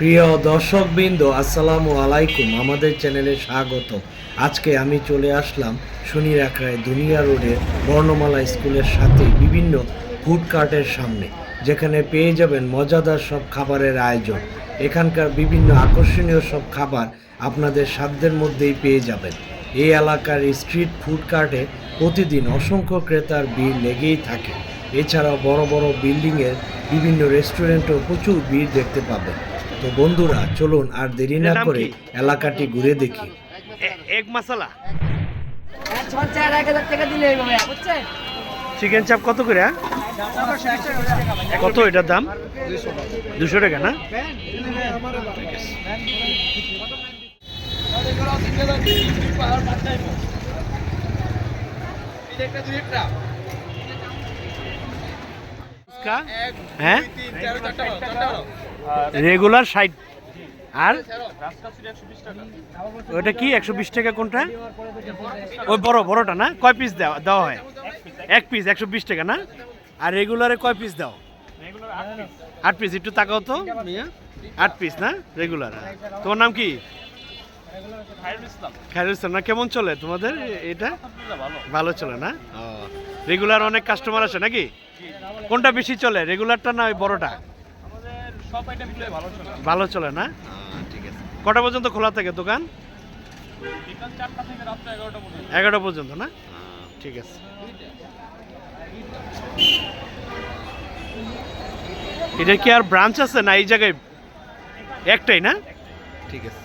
প্রিয় দর্শকবৃন্দ, আসসালামু আলাইকুম। আমাদের চ্যানেলে স্বাগত। আজকে আমি চলে আসলাম শনির আখড়ায় দুনিয়া রোডের বর্ণমালা স্কুলের সাথে বিভিন্ন ফুড কার্টের সামনে, যেখানে পেয়ে যাবেন মজাদার সব খাবারের আয়োজন। এখানকার বিভিন্ন আকর্ষণীয় সব খাবার আপনাদের সাধ্যের মধ্যেই পেয়ে যাবেন। এই এলাকার স্ট্রিট ফুড কার্টে প্রতিদিন অসংখ্য ক্রেতার ভিড় লেগেই থাকে। এছাড়াও বড় বড় বিল্ডিংয়ের বিভিন্ন রেস্টুরেন্টেও প্রচুর ভিড় দেখতে পাবেন। তো বন্ধুরা চলুন আর দেরি না করে এলাকাটি ঘুরে দেখি। মশলা এক বুঝছেন চিকেন চাপ কত করে হ্যাঁ? কত এটার দাম? দুশো টাকা না? হ্যাঁ রেগুলার ষাট। আর? ওটা কি? একশো বিশ টাকা কোনটা? ওই বড় বড়টা না? কয় পিস দেওয়া দেওয়া হয়? এক পিস একশো বিশ টাকা না? আর রেগুলারে কয় পিস দাও? আট পিস একটু তাকাও তো। আট পিস না? রেগুলার তোমার নাম কি? খায়রুল ইসলাম। না? কেমন চলে তোমাদের এটা? ভালো। চলে না? ও রেগুলার অনেক কাস্টমার আসে নাকি? কোনটা বেশি চলে? রেগুলারটা না ওই বড়টা? ভালো চলে। না? ঠিক আছে। কটা পর্যন্ত খোলা থাকে দোকান? এগারোটা পর্যন্ত। না? ঠিক আছে। এটা কি আর ব্রাঞ্চ আছে না এই জায়গায়? একটাই না? ঠিক আছে।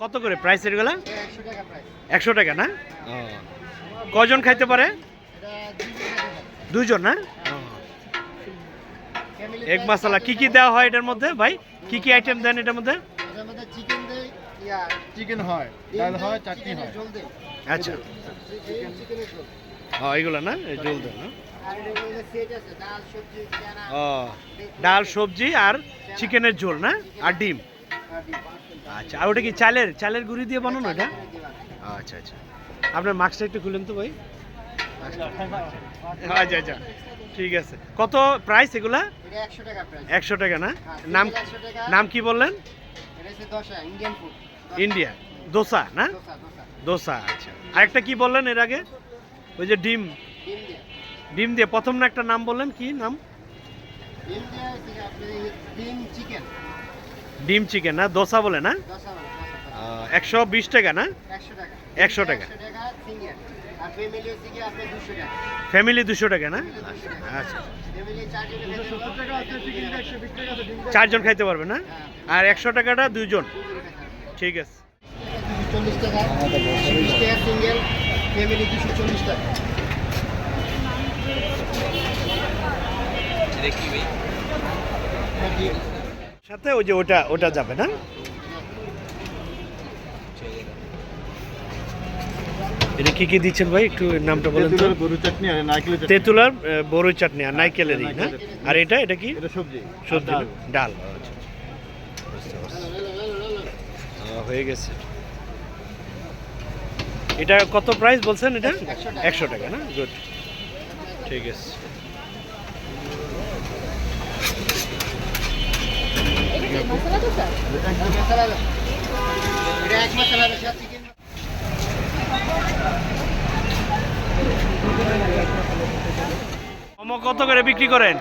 কত করে প্রাইস এগুলা? একশো টাকা না? কজন খাইতে পারে? দুজন না এক মশলা কি কি দেওয়া হয় এটার মধ্যে? ভাই কি কি আইটেম দেন এটার মধ্যে? চিকেন দেই চিকেন হয় ডাল হয় চাটনি হয়। আচ্ছা। হ্যাঁ এগুলো না জল দেন না সবজি ও ডাল সবজি আর চিকেনের ঝোল না? আর ডিম? আচ্ছা আর ওটা কি চালের চালের গুঁড়ি দিয়ে বানানো এটা? আচ্ছা আচ্ছা। আপনার মাস্কটা একটু খুলেন তো ভাই। আচ্ছা আচ্ছা। ঠিক আছে। কত প্রাইস এগুলা? একশো টাকা না? হ্যাঁ, নাম নাম কি বললেন? ইন্ডিয়া দোসা না? দোসা আচ্ছা। আরেকটা কি বললেন এর আগে? ওই যে ডিম। ডিম দিয়ে। প্রথম না একটা নাম বললেন? কি নাম? ডিম চিকেন। ডিম চিকেন না? দোসা বলে না? একশো বিশ টাকা না? একশো টাকা। একশো টাকা। ফ্যামিলি দুশো টাকা। ফ্যামিলি দুশো টাকা না? আচ্ছা ফ্যামিলি চারজনে খাইতে পারবে না? আর একশো টাকাটা দুইজন? ঠিক আছে। টাকা। সাথে ওই যে ওটা ওটা যাবে না? এটা কি কি দিচ্ছেন ভাই? একটু নামটা বলেন তো। গরু চাটনি আর নারকেলের চাটনি। তেঁতুলার চাটনি আর নাইকেলেরই না আর এটা এটা কি? এটা সবজি। সবজি ডাল। আচ্ছা। আহ, হয়ে গেছে। এটা কত প্রাইস বলছেন এটা? একশো টাকা। না? গুড ঠিক আছে। এটা এক মশলা বেশি চিকেন মোমো কত করে বিক্রি করেন?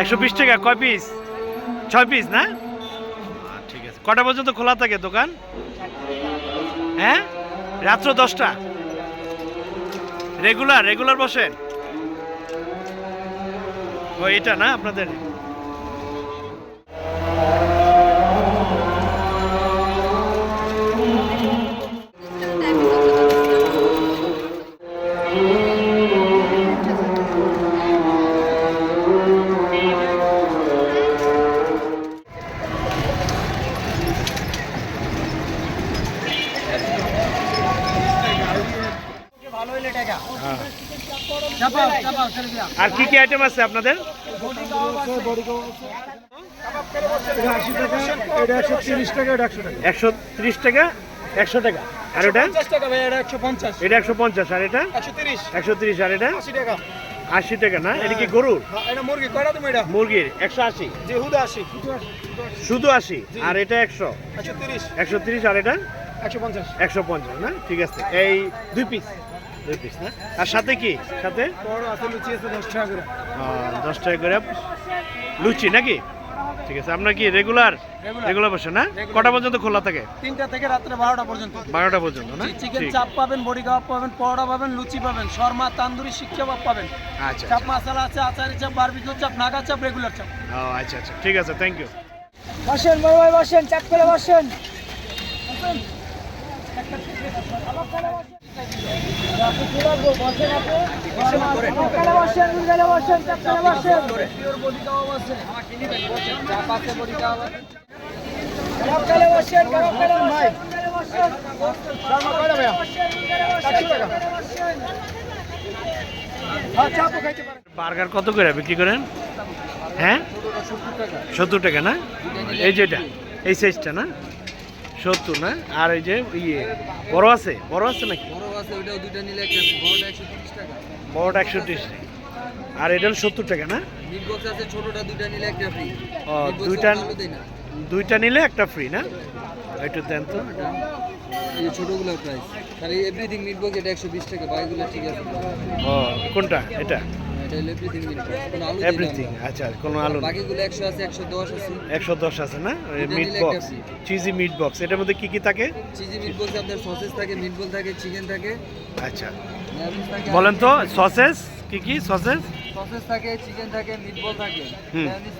একশো বিশ টাকা। কয় পিস ছয় পিস না? ঠিক আছে। কটা পর্যন্ত খোলা থাকে দোকান? হ্যাঁ? রাত্র দশটা? রেগুলার রেগুলার বসেন। ও, এটা না আপনাদের? আর কি কি আইটেম আছে আপনাদের? একশো ত্রিশ টাকা একশো টাকা। আর এটা? এটা একশো পঞ্চাশ। আর এটা? একশো তিরিশ। আর এটা? আশি টাকা। না? এটা কি গরুর? মুরগির একশো আশি। শুধু আশি। আর এটা একশো। একশো তিরিশ। আর এটা? একশো পঞ্চাশ। না? ঠিক আছে। এই দুই পিস দুই পিস না? আর সাথে কি? সাথে? দশ টাকা করে। লুচি নাকি? ঠিক আছে আপনার কি রেগুলার রেগুলার বসে না? কটা পর্যন্ত খোলা থাকে? তিনটা থেকে রাত্রে বারোটা পর্যন্ত। বারোটা পর্যন্ত না? চিকেন চাপ পাবেন বডি কাবাব পাবেন পরোটা পাবেন লুচি পাবেন শর্মা তান্দুরি শিক কাবাব পাবেন। আচ্ছা চাপ মশলা আছে আচারি চাপ বারবিকিউ চাপ নাগা চাপ রেগুলার চাপ। ও আচ্ছা আচ্ছা। ঠিক আছে থ্যাংক ইউ বসেন বড় ভাই বসেন চাপ করে বসেন। বার্গার কত করে বিক্রি করেন? হ্যাঁ? সত্তর টাকা না? এই যেটা এই সাইজটা না? সত্তর না? আর এই যে ইয়ে বড় আছে? বড় আছে নাকি? বড় আছে ওইটাও দুইটা নিলে একটা বড়টা একশো তিরিশ টাকা। বড়টা একশো ত্রিশ আর এটা সত্তর টাকা না? আছে ছোটটা দুইটা নিলে একটা ফ্রি ও দুইটা দুইটা নিলে একটা ফ্রি না? একটু দেন তো। এই ছোটগুলোর প্রাইস খালি এভরিথিং মিট এটা একশো বিশ টাকা বাকিগুলো ঠিক আছে। ও কোনটা? এটা? এভরিথিং আচ্ছা কোনো আলু বাকিগুলো একশো আছে একশো দশ আছে। একশো দশ আছে না? Meat box cheesy meat box এটার মধ্যে কি কি থাকে? চিজি মিট বক্স আপনার সসেস থাকে মিট বল থাকে চিকেন থাকে। আচ্ছা। বলেন তো সসেস কি কি সসেস সসেস থাকে চিকেন থাকে মিট বল থাকে।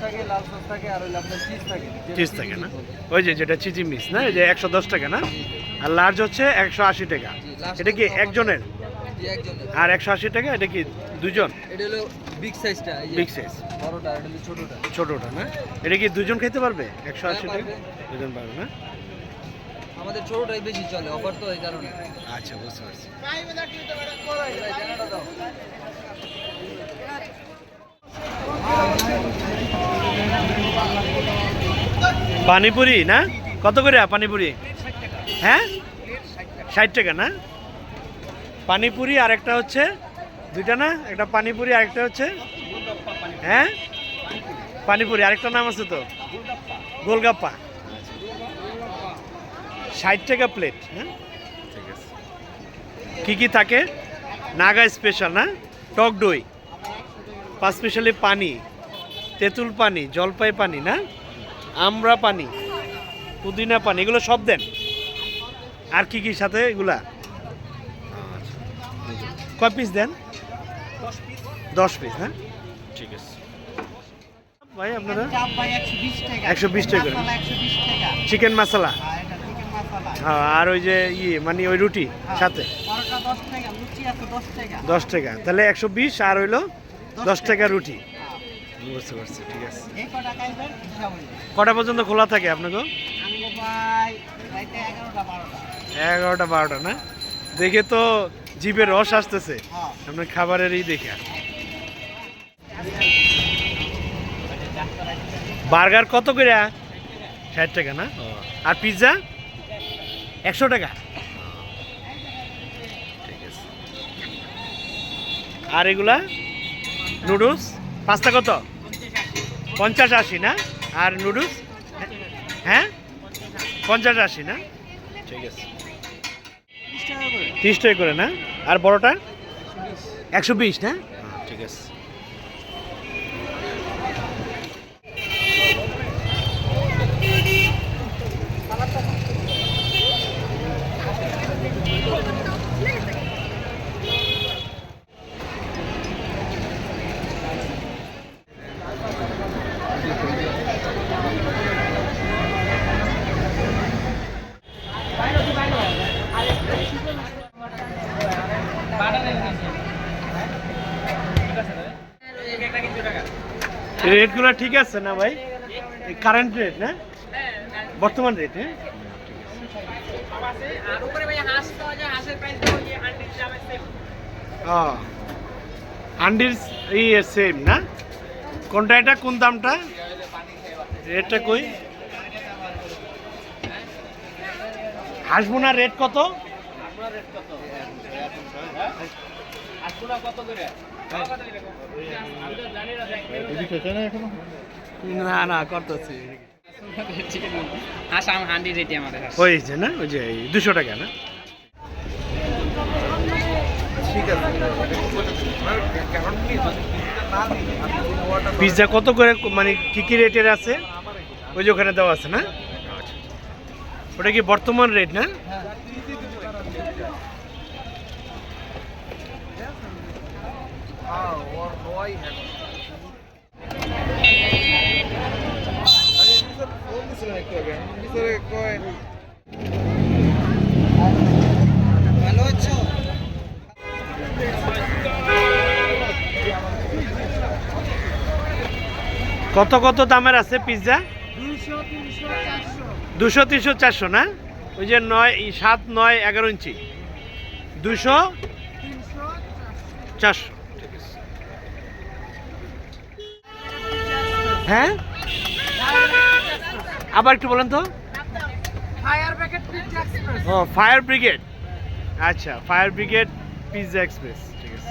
থাকে লাল সস থাকে আর হলো আপনার চিজ থাকে। চিজ থাকে না? ওই যে যেটা চিজি মিস না? যে একশো দশ টাকা না? আর লার্জ হচ্ছে একশো আশি টাকা। এটা কি একজনের? আর একশো আশি টাকা এটা কি দুজন এটা হলো বিগ সাইজটা বিগ সাইজ বড়টা এটা হলো ছোটটা। ছোটটা না? এটা কি দুজন খেতে পারবে? একশো আশি হ্যাঁ, টাকা? দুজন পারবে না? আমাদের ছোটটাই বেশি চলে অফার তো এই কারণে। আচ্ছা বুঝতে পারছি। পানিপুরি না? কত করে পানিপুরি? হ্যাঁ? ষাট টাকা না? পানিপুরি আর একটা হচ্ছে, দুইটা না? একটা পানিপুরি আর একটা হচ্ছে হ্যাঁ? পানিপুরি, আরেকটা নাম আছে তো? গোলগাপ্পা। ষাট টাকা প্লেট হ্যাঁ? কী কী থাকে? নাগা স্পেশাল না? টক দই, পাঁচ স্পেশালি পানি, তেঁতুল পানি, জলপাই পানি, না? আমরা পানি, পুদিনা পানি, এগুলো সব দেন। আর কি কি সাথে এগুলা? কয় পিস দেন? দশ পিস হ্যাঁ? ঠিক আছে। ভাই আপনারা? একশো বিশ টাকা। করে। চিকেন মশলা মশলা হ্যাঁ আর ওই যে ইয়ে মানে ওই রুটি সাথে? দশ টাকা তাহলে একশো বিশ আর হইল দশ টাকা রুটি। বুঝতে পারছি ঠিক আছে। কটা পর্যন্ত খোলা থাকে আপনাকে? এগারোটা বারোটা না? দেখে তো জিভে রস আসতেছে। আপনার খাবারেরই দেখে। বার্গার কত করে? ষাট টাকা না? আর পিৎজা? একশো টাকা। আর এগুলা? নুডলস? পাঁচটা কত? পঞ্চাশ আশি না? আর নুডলস? হ্যাঁ? পঞ্চাশ আশি না? ঠিক আছে। তিরিশ টাকা করে। না? আর বড়টা? একশো বিশ। না? ঠিক আছে। রেটগুলো ঠিক আছে না ভাই? কারেন্ট রেট না? বর্তমান রেট হ্যাঁ? ও হান্ডির ইয়ে সেম না? কোনটা এটা? কোন দামটা? রেটটা কই? হাঁসবোনার রেট কত? না না করতেছি। আসাম হান্ডি রেটি আমাদের হয়েছে না ওই যে দুশো টাকা না? পিৎজা কত করে মানে কি কি রেটের আছে? ওই যে ওখানে দেওয়া আছে না? ওটা কি বর্তমান রেট না? কত কত দামের আছে পিৎজা দুশো তিনশো চারশো না? ওই যে নয় সাত নয় এগারো ইঞ্চি। দুশো চারশো। হ্যাঁ? আবার একটু বলেন তো। ও ফায়ার ব্রিগেড আচ্ছা ফায়ার ব্রিগেড পিৎজা এক্সপ্রেস ঠিক আছে।